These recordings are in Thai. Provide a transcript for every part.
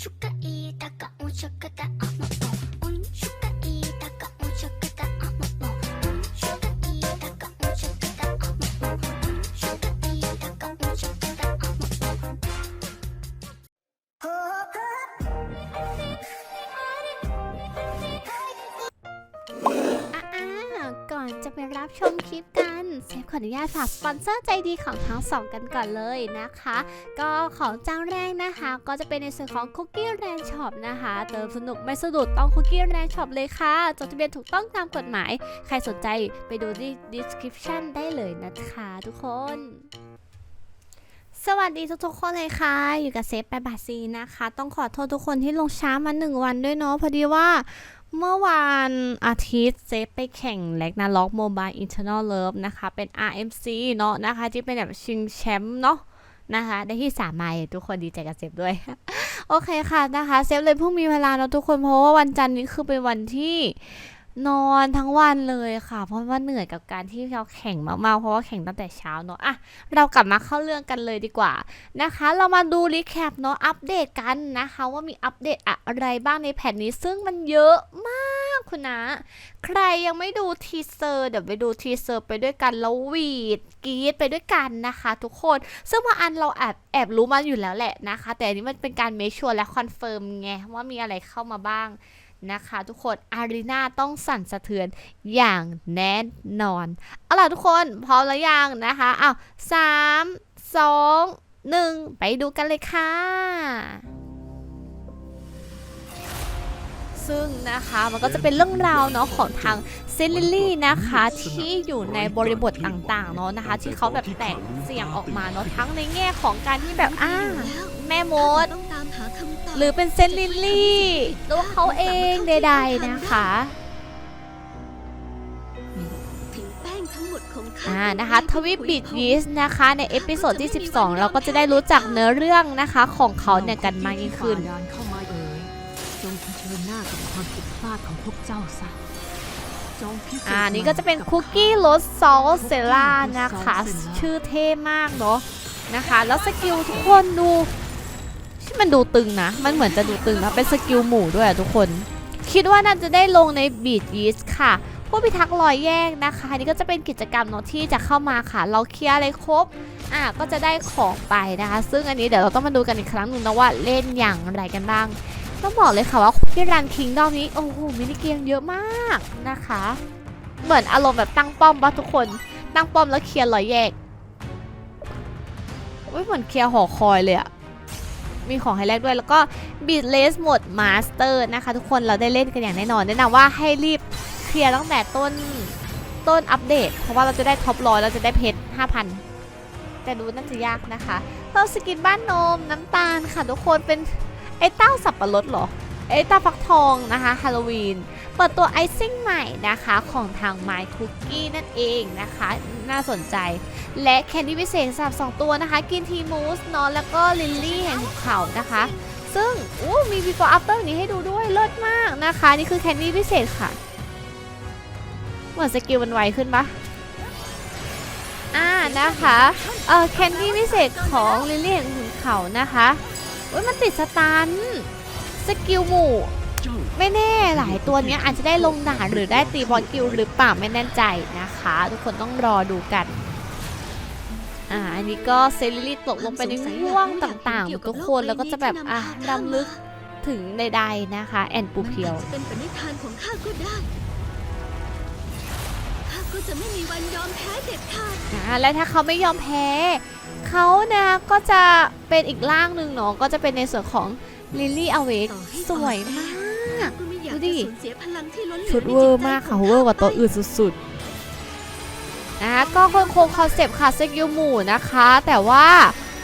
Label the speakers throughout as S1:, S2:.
S1: ชุกะอีตะกะอุชุก
S2: จะไปรับชมคลิปกันเซฟขออนุญาตฝากสปอนเซอร์ใจดีของทั้งสองกันก่อนเลยนะคะ ก็ของเจ้าแรกนะคะ ก็จะเป็นในส่วนของคุกกี้แรนช็อปนะคะเติมสนุกไม่สะดุดต้องคุกกี้แรนช็อปเลยค่ะจดทะเบียนถูกต้องตามกฎหมาย ใครสนใจไปดูที่ description ได้เลยนะคะทุกคนสวัสดีทุกๆคนเลยค่ะ อยู่กับเซฟไปบาซีนะคะ ต้องขอโทษทุกคนที่ลงช้ามาหนึ่งวันด้วยเนาะพอดีว่า เมื่อวานอาทิตย์เซฟไปแข่งแลกนาล็อกโมบายอินเทอร์เนลเลิฟนะคะ เป็น RMC เนาะนะคะ ที่เป็นแบบชิงแชมป์เนาะนะคะ ได้ที่สามไมล์ทุกคนดีใจกับเซฟด้วย โอเคค่ะนะคะ เซฟเลยเพิ่งมีเวลาเนาะทุกคนเพราะว่าวันจันทร์นี้คือเป็นวันที่ นอนทั้งวันเลยค่ะ เพราะว่าเหนื่อยกับการที่เราแข่งมากๆ เพราะว่าแข่งตั้งแต่เช้าเนาะอะเรากลับมาเข้าเรื่องกันเลยดีกว่านะคะ เรามาดูรีแคปเนาะอัปเดตกันนะคะ ว่ามีอัปเดตอะไรบ้างในแผ่นนี้ ซึ่งมันเยอะมากคุณนะ ใครยังไม่ดูทีเซอร์เดี๋ยวไปดูทีเซอร์ไปด้วยกันแล้ววีดกรีดไปด้วยกันนะคะ ทุกคน ซึ่งบางอันเราแอบแอบรู้มาอยู่แล้วแหละนะคะ แต่อันนี้มันเป็นการเมคชัวร์และคอนเฟิร์มไงว่ามีอะไรเข้ามาบ้าง นะคะ ทุกคนอารีนาต้องสั่นสะเทือนอย่างแน่นอนเอาล่ะทุกคนพร้อมแล้วยังนะคะอ้าวสามสองหนึ่งไปดูกันเลยค่ะ ซึ่งนะคะมันก็จะเป็นเรื่องราวเนาะของทางเซลิลี่นะคะที่อยู่ในบริบทต่างๆเนาะนะคะ ที่เขาแบบแตกเสียงออกมาเนาะทั้งในแง่ของการที่แบบอ่าแม่มด
S1: หาคำตอบ
S2: หรือเป็นเซลิลี่ตัวเขาเองใดๆนะคะ
S1: ถึงแป้งทั้งหมดของข้า
S2: อ่านะคะทวิปบิดยีสนะคะในเอพิโซดที่ 12 เราก็จะได้รู้จักเนื้อเรื่องนะคะของเขาเนี่ยกันมากยิ่งขึ้น
S3: ฝ่าด่านเข้ามาเอ่ยจงเผชิญหน้ากับความผิดพลาดของพวกเจ้าซะจงพิสูจน์
S2: อ่านี่ก็จะเป็นคุกกี้รสซอสเซล่านะคะ ชื่อเท่มากเนาะนะคะ แล้วสกิลทุกคนดูที่ มันดูตึงนะ มันเหมือนจะดูตึงนะ เป็นสกิลหมู่ด้วยอะทุกคน คิดว่าน่าจะได้ลงในบีดยีสค่ะผู้พิทักษ์รอยแยกนะคะอันนี่ก็จะเป็นกิจกรรมเนาะที่จะเข้ามาค่ะ เราเคลียร์อะไรครบอะก็จะได้ของไปนะคะ ซึ่งอันนี้เดี๋ยวเราต้องมาดูกันอีกครั้งหนึ่งนะว่าเล่นอย่างไรกันบ้างต้องบอกเลยค่ะว่าที่รันคิงดอมนี้โอ้โหมินิเกมเยอะมากนะคะ เหมือนอารมณ์แบบตั้งป้อมปะทุกคน ตั้งป้อมแล้วเคลียร์รอยแยกอุ้ยเหมือนเคลียร์หอคอยเลยอะ มีของให้แลกด้วย แล้วก็บีดเลสหมดมาสเตอร์นะคะ ทุกคนเราได้เล่นกันอย่างแน่นอนแนะนำว่าให้รีบเคลียร์ตั้งแต่ต้นต้นอัปเดต เพราะว่าเราจะได้ท็อปร้อยเราจะได้เพชร5,000 แต่ดูน่าจะยากนะคะเราสกินบ้านนมน้ำตาลค่ะทุกคนเป็นไอ้เต้าสับปะรดเหรอไอ้เต้าฟักทองนะคะฮาโลวีน เปิดตัวไอซิ่งใหม่นะคะของทาง My Cookie นั่นเองนะคะ น่าสนใจ และแคนดี้พิเศษสำหรับ 2 ตัวนะคะ กินทีมูสเนอะแล้วก็ลิลลี่แห่งหุบเขานะคะ ซึ่งอู้มี before after อย่างนี้ให้ดูด้วยเลิศมากนะคะ นี่คือแคนดี้พิเศษค่ะ เหมือนสกิลมันไวขึ้นปะอ่านะคะเอ่อแคนดี้พิเศษของลิลลี่แห่งหุบเขานะคะอุ้ยมันติดสตันสกิลหมู่ ไม่แน่หลายตัวเนี้ยอาจจะได้ลงด่านหรือได้ตีบอลกิลหรือเปล่าไม่แน่ใจนะคะ ทุกคนต้องรอดูกันอ่าอันนี้ก็เซริลี่ตกลงไปในห่วงต่างๆทุกคนแล้วก็จะแบบอะรำลึกถึงใดๆนะคะ แอนปูเพียว
S1: มันอาจจะเป็นปณิธานของข้าก็ได้ข้าก็จะไม่มีวันยอมแพ้เด็ดขาด
S2: อ่าและถ้าเขาไม่ยอมแพ้เขานะก็จะเป็นอีกร่างหนึ่งเนาะก็จะเป็นในส่วนของลิลลี่อเวก
S1: ต่อให้
S2: สวยมาก
S1: ก็ไม่อยาก
S2: ดูดิ
S1: จะสูญเสียพลังที่ล้นเหลือ
S2: ชุด
S1: ใน
S2: เวอ
S1: จิต
S2: ร์
S1: ใจ
S2: มากค่ะ
S1: ของ
S2: เวอร์กว่าตัวอื่นสุดๆนะคะก็คงคงคอนเซปต์ค่ะสกิลหมู่นะคะ แต่ว่า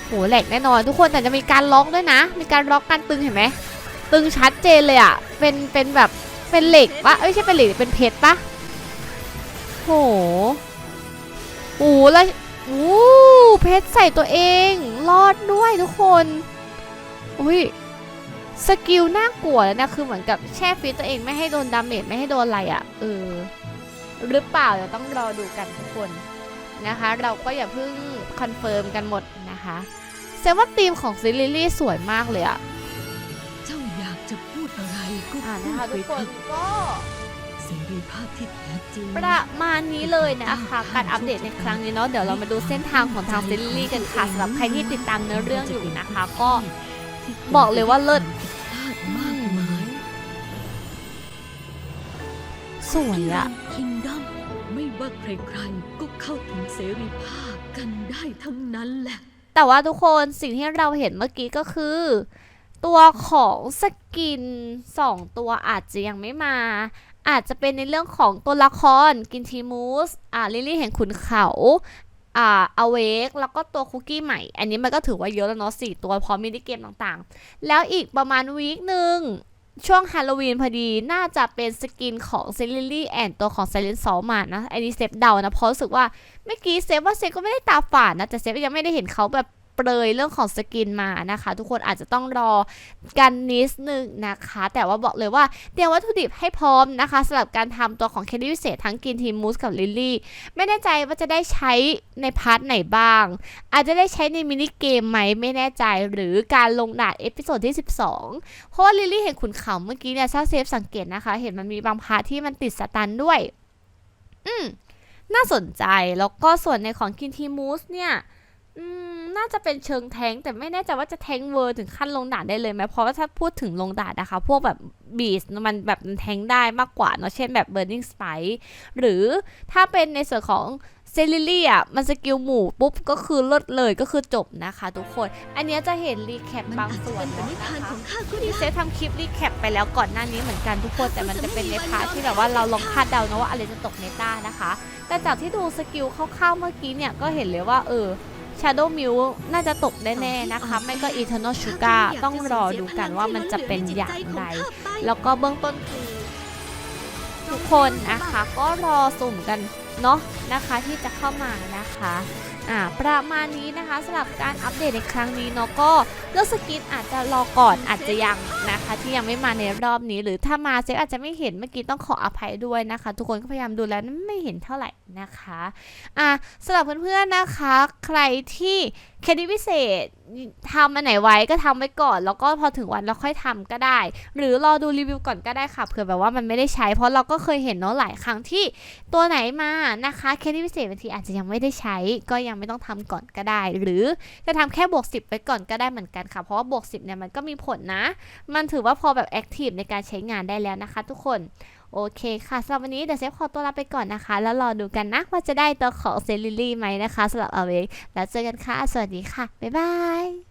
S2: โหแหลกแน่นอนทุกคนแต่จะมีการล็อกด้วยนะ มีการล็อกการตึงเห็นไหมตึงชัดเจนเลยอะเป็นเป็นแบบเป็นเหล็กปะเอ้ยไม่ใช่เป็นเหล็กเป็นเพชรปะโหโอ้แล้วโอ้เพชรใส่ตัวเอง รอดด้วยทุกคนอุ้ย สกิลน่ากลัวเลยนะคือเหมือนกับแช่ฟีตตัวเองไม่ให้โดนดาเมจไม่ให้โดนอะไรอะ่ะเออหรือเปล่าเดี๋ยวต้องรอดูกันทุกคนนะคะ เราก็อย่าเพิ่งคอนเฟิร์มกันหมดนะคะแซว่าธีมของซิลิลี่สวยมากเลยอะ่ะ
S1: ฉ
S3: จะพูดอะไรก็
S2: อ่า
S3: พู
S2: นะ
S3: ด
S2: คะ
S3: ไป
S2: ทุกค
S3: เถ
S2: น
S3: อะ
S2: ก็
S3: เสรีภาพที่แท้จริง
S2: ประมาณนี้เลยนะคะการอัปเดตในครั้งนี้เนาะเดี๋ยวเรามาดูเส้นทางของทางซิลลี่กันค่ะสำหรับใครที่ติดตามเนื้อเรื่องอยู่นะคะ ก็บอกเลยว่าเลิศ สวยอะ
S3: คิงดอมไม่ว่าใครๆก็เข้าถึงเสรีภาพกันได้ทั้งนั้นแหละ
S2: แต่ว่าทุกคนสิ่งที่เราเห็นเมื่อกี้ก็คือ ตัวของสกิน2ตัวอาจจะยังไม่มา อาจจะเป็นในเรื่องของตัวละครกินทีมูสอ่าลิลลี่แห่งขุนเขาอ่าอเวกแล้วก็ตัวคุกกี้ใหม่ อันนี้มันก็ถือว่าเยอะแล้วเนาะสี่ตัวพร้อมมินิเกมต่างๆ แล้วอีกประมาณวีคหนึ่ง ช่วงฮาโลวีนพอดีน่าจะเป็นสกินของเซลิลี่แอนตัวของไซเลนซอมานะอันนี้เซฟเดานะเพราะรู้สึกว่าเมื่อกี้เซฟว่าเซฟก็ไม่ได้ตาฝาดนะแต่เซฟยังไม่ได้เห็นเขาแบบ ปรยเรื่องของสกินมานะคะ ทุกคนอาจจะต้องรอกันนิดนึงนะคะ แต่ว่าบอกเลยว่าเตรียมวัตถุดิบให้พร้อมนะคะสำหรับการทำตัวของแคนดี้พิเศษทั้งกินทีมูสกับลิลลี่ไม่แน่ใจว่าจะได้ใช้ในพาร์ทไหนบ้าง อาจจะได้ใช้ในมินิเกมไหมไม่แน่ใจหรือการลงดาดเอพิโซดที่ 12 เพราะว่าลิลลี่เห็นขุนเขาเมื่อกี้เนี่ยถ้าเซฟสังเกตนะคะ เห็นมันมีบางพาร์ทที่มันติดสตันด้วย อืมน่าสนใจแล้วก็ส่วนในของกินทีมูสเนี่ย อืมน่าจะเป็นเชิงแทงแต่ไม่แน่ใจว่าจะแทงเวอร์ถึงขั้นลงดานได้เลยไหมเพราะว่าถ้าพูดถึงลงดานนะคะ พวกแบบบีสมันแบบมันแทงได้มากกว่าเนาะเช่นแบบ Burning Spike หรือถ้าเป็นในส่วนของเซลิลี่อะมันสกิลหมู่ปุ๊บก็คือเลิศเลยก็คือจบนะคะทุกคน อันนี้จะเห็นรีแคปบางส่วน
S3: นะ
S2: คะ
S3: ของข้าก็
S2: ที่
S3: ได้
S2: เซทำคลิปรีแคปไปแล้วก่อนหน้านี้เหมือนกันทุกคนแต่มันจะเป็นในพาร์ทที่แบบว่าเราลองคาดเดานะว่าอะไรจะตกเมตานะคะ แต่จากที่ดูสกิลคร่าวๆเมื่อกี้เนี่ยก็เห็นเลยว่าเออ Shadow m i l น่าจะตกแน่ๆนะคะ ไม่ก็ Eternal Sugar ต้องรอดูกันว่ามันจะเป็นอย่างไร แล้วก็เบื้องต้นคือทุกคนนะคะก็รอสุ่มกันเนาะนะคะที่จะเข้ามานะคะอ่าประมาณนี้นะคะสำหรับการอัปเดตในครั้งนี้เนาะก็เรื่องสกินอาจจะรอก่อนอาจจะยังนะคะ ที่ยังไม่มาในรอบนี้ หรือถ้ามาเซฟอาจจะไม่เห็นเมื่อกี้ต้องขออภัยด้วยนะคะ ทุกคนก็พยายามดูแล้วไม่เห็นเท่าไหร่นะคะอ่าสำหรับเพื่อนๆนะคะ ใครที่เครดิตพิเศษทำอันไหนไว้ก็ทำไว้ก่อน แล้วก็พอถึงวันเราค่อยทำก็ได้ หรือรอดูรีวิวก่อนก็ได้ค่ะเผื่อแบบว่ามันไม่ได้ใช้ เพราะเราก็เคยเห็นเนาะหลายครั้งที่ตัวไหนมานะคะเครดิตพิเศษบางทีอาจจะยังไม่ได้ใช้ก็ยังไม่ต้องทำก่อนก็ได้ หรือจะทำแค่บวก 10 ไว้ก่อนก็ได้เหมือนกันค่ะ เพราะว่าบวก 10เนี่ยมันก็มีผลนะ มันถือว่าพอแบบแอคทีฟในการใช้งานได้แล้วนะคะ ทุกคนโอเคค่ะสำหรับวันนี้เดี๋ยวเซฟขอตัวลาไปก่อนนะคะ แล้วรอดูกันนะว่าจะได้ตัวของเซลิลี่ไหมนะคะสำหรับเอาเวกแล้วเจอกันค่ะ สวัสดีค่ะ บ๊ายบาย